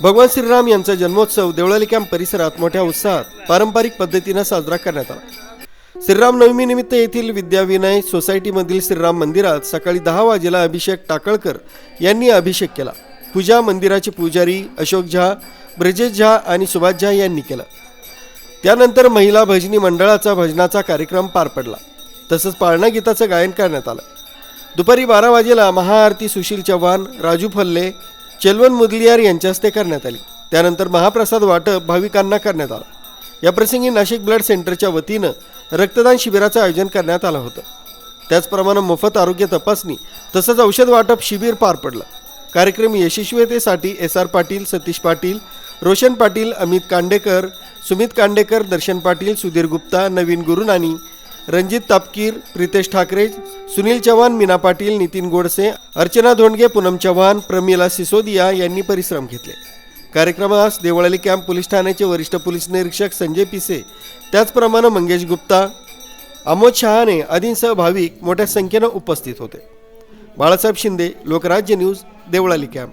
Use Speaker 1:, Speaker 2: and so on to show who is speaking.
Speaker 1: भगवान श्रीराम यांचा जन्मोत्सव देवळाली कॅम्प परिसरात मोठ्या उत्साहात पारंपरिक पद्धतीनं साजरा करण्यात आला. श्रीराम नवमीनिमित्त येथील विद्याविनय सोसायटीमधील श्रीराम मंदिरात सकाळी दहा वाजेला अभिषेक टाकळकर यांनी अभिषेक केला. पूजा मंदिराचे पुजारी अशोक झा ब्रजेश झा आणि सुभाष झा यांनी केला. त्यानंतर महिला भजनी मंडळाचा भजनाचा कार्यक्रम पार पडला. तसंच पाळणा गीताचं गायन करण्यात आलं. दुपारी बारा वाजेला महाआरती सुशील चव्हाण राजू फल्ले चेलवन मुदलियार यांच्या हस्ते करण्यात आली. त्यानंतर महाप्रसाद वाटप भाविकांना करण्यात आलं. या प्रसंगी नाशिक ब्लड सेंटरच्या वतीनं रक्तदान शिबिराचं आयोजन करण्यात आलं होतं. त्याचप्रमाणे मोफत आरोग्य तपासणी तसंच औषध वाटप शिबिर पार पडलं. कार्यक्रम यशस्वीतेसाठी एस आर पाटील सतीश पाटील रोशन पाटील अमित कांडेकर सुमित कांडेकर दर्शन पाटील सुधीर गुप्ता नवीन गुरुनानी रणजित तापकीर प्रितेश ठाकरे सुनील चव्हाण मीना पाटील नितीन गोडसे अर्चना धोंडगे पूनम चव्हाण प्रमिला सिसोदिया यांनी परिश्रम घेतले. कार्यक्रमास देवळाली कॅम्प पोलीस ठाण्याचे वरिष्ठ पोलीस निरीक्षक संजय पिसे त्याचप्रमाणे मंगेश गुप्ता अमोद शहाने आदींसह भाविक मोठ्या संख्येनं उपस्थित होते. Balasaheb Shinde Lokrajya news Deolali camp.